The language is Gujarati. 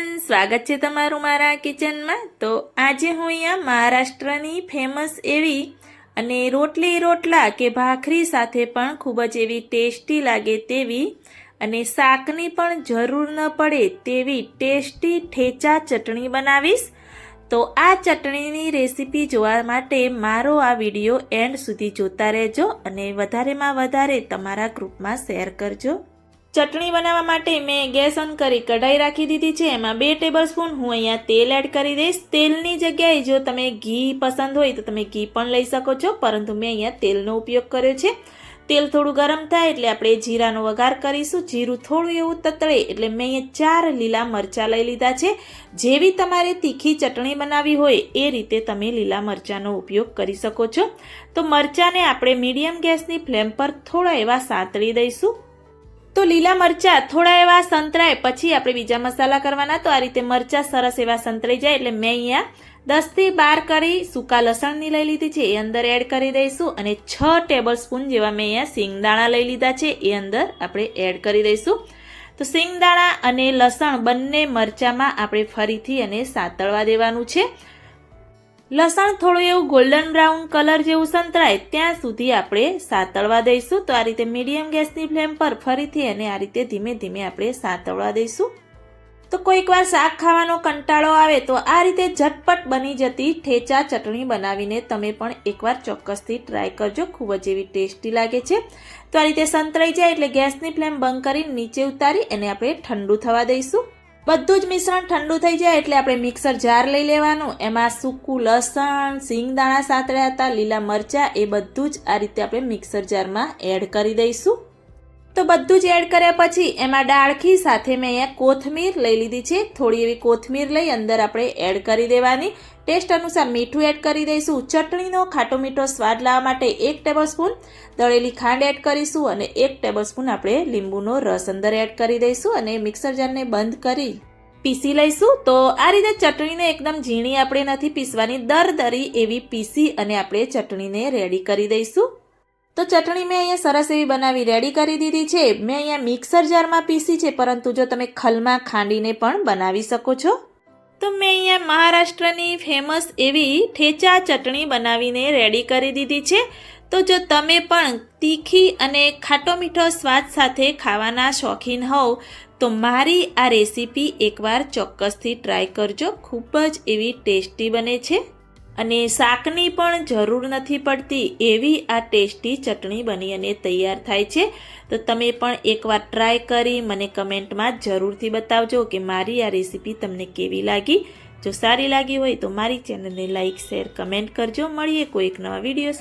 એવરીવન સ્વાગત છે તમારું મારા કિચનમાં. તો આજે હું અહીંયા મહારાષ્ટ્રની ફેમસ એવી અને રોટલી રોટલા કે ભાખરી સાથે પણ ખૂબ જ એવી ટેસ્ટી લાગે તેવી અને શાકની પણ જરૂર ન પડે તેવી ટેસ્ટી ઠેચા ચટણી બનાવીશ. તો આ ચટણીની રેસીપી જોવા માટે મારો આ વીડિયો એન્ડ સુધી જોતા રહેજો અને વધારેમાં વધારે તમારા ગ્રુપમાં શેર કરજો. ચટણી બનાવવા માટે મેં ગેસ ઓન કરી કઢાઈ રાખી દીધી છે. એમાં બે ટેબલ સ્પૂન હું અહીંયા તેલ એડ કરી દઈશ. તેલની જગ્યાએ જો તમે ઘી પસંદ હોય તો તમે ઘી પણ લઈ શકો છો, પરંતુ મેં અહીંયા તેલનો ઉપયોગ કર્યો છે. તેલ થોડું ગરમ થાય એટલે આપણે જીરાનો વઘાર કરીશું. જીરું થોડું એવું તતળે એટલે મેં અહીંયા ચાર લીલા મરચાં લઈ લીધા છે. જેવી તમારે તીખી ચટણી બનાવવી હોય એ રીતે તમે લીલા મરચાંનો ઉપયોગ કરી શકો છો. તો મરચાંને આપણે મીડિયમ ગેસની ફ્લેમ પર થોડા એવા સાંતળી દઈશું. તો લીલા મરચાં, થોડા એવા સંતરાય, પછી આપણે બીજા મસાલા કરવાના. તો આ રીતે મરચાં સરસ એવા સંતરાઈ જાય એટલે મેં અહીંયા દસથી બાર કરી સૂકા લસણની લઈ લીધી છે. એ અંદર એડ કરી દઈશું અને છ ટેબલ સ્પૂન જેવા મેં અહીંયા સિંગદાણા લઈ લીધા છે. એ અંદર આપણે એડ કરી દઈશું. તો સિંગદાણા અને લસણ બંને મરચાંમાં આપણે ફરીથી અને સાતળવા દેવાનું છે. લસણ થોડું એવું ગોલ્ડન બ્રાઉન કલર જેવું સંતરાય, ત્યાં સુધી આપણે સાતળવા દઈશું. તો આ રીતે મીડિયમ ગેસની ફ્લેમ પર ફરીથી એને આ રીતે ધીમે ધીમે આપણે સાતળવા દઈશું. તો કોઈક વાર શાક ખાવાનો કંટાળો આવે તો આ રીતે ઝટપટ બની જતી ઠેચા ચટણી બનાવીને તમે પણ એકવાર ચોક્કસથી ટ્રાય કરજો. ખૂબ જ એવી ટેસ્ટી લાગે છે. તો આ રીતે સંતરાઈ જાય એટલે ગેસની ફ્લેમ બંધ કરી નીચે ઉતારી એને આપણે ઠંડુ થવા દઈશું. બધું જ મિશ્રણ ઠંડુ થઈ જાય એટલે આપણે મિક્સર જાર લઈ લેવાનું. એમાં સૂકું લસણ, સિંગદાણા સાતળ્યા હતા, લીલા મરચાં, એ બધું જ આ રીતે આપણે મિક્સર જારમાં એડ કરી દઈશું. તો બધું જ એડ કર્યા પછી એમાં ડાળખી સાથે મેં અહીંયા કોથમીર લઈ લીધી છે. થોડી એવી કોથમીર લઈ અંદર આપણે એડ કરી દેવાની. ટેસ્ટ અનુસાર મીઠું એડ કરી દઈશું. ચટણીનો ખાટો મીઠો સ્વાદ લાવવા માટે એક ટેબલસ્પૂન દળેલી ખાંડ એડ કરીશું અને એક ટેબલસ્પૂન આપણે લીંબુનો રસ અંદર એડ કરી દઈશું અને મિક્સર જારને બંધ કરી પીસી લઈશું. તો આ રીતે ચટણીને એકદમ ઝીણી આપણે નથી પીસવાની. દર દરી એવી પીસી અને આપણે ચટણીને રેડી કરી દઈશું. તો ચટણી મેં અહીંયા સરસ એવી બનાવી રેડી કરી દીધી છે. મેં અહીંયા મિક્સર જારમાં પીસી છે, પરંતુ જો તમે ખલમાં ખાંડીને પણ બનાવી શકો છો. તો મેં અહીંયા મહારાષ્ટ્રની ફેમસ એવી ઠેચા ચટણી બનાવીને રેડી કરી દીધી છે. તો જો તમે પણ તીખી અને ખાટો મીઠો સ્વાદ સાથે ખાવાના શોખીન હોવ, તો મારી આ રેસીપી એકવાર ચોક્કસથી ટ્રાય કરજો. ખૂબ જ એવી ટેસ્ટી બને છે. અને શાકની પણ જરૂર નથી પડતી એવી આ ટેસ્ટી ચટણી બની અને તૈયાર થાય છે. તો તમે પણ એકવાર ટ્રાય કરી મને કમેન્ટમાં જરૂરથી બતાવજો કે મારી આ રેસીપી તમને કેવી લાગી. જો સારી લાગી હોય તો મારી ચેનલને લાઇક શેર, કમેન્ટ કરજો. મળીએ કોઈક નવા વીડિયો સાથે.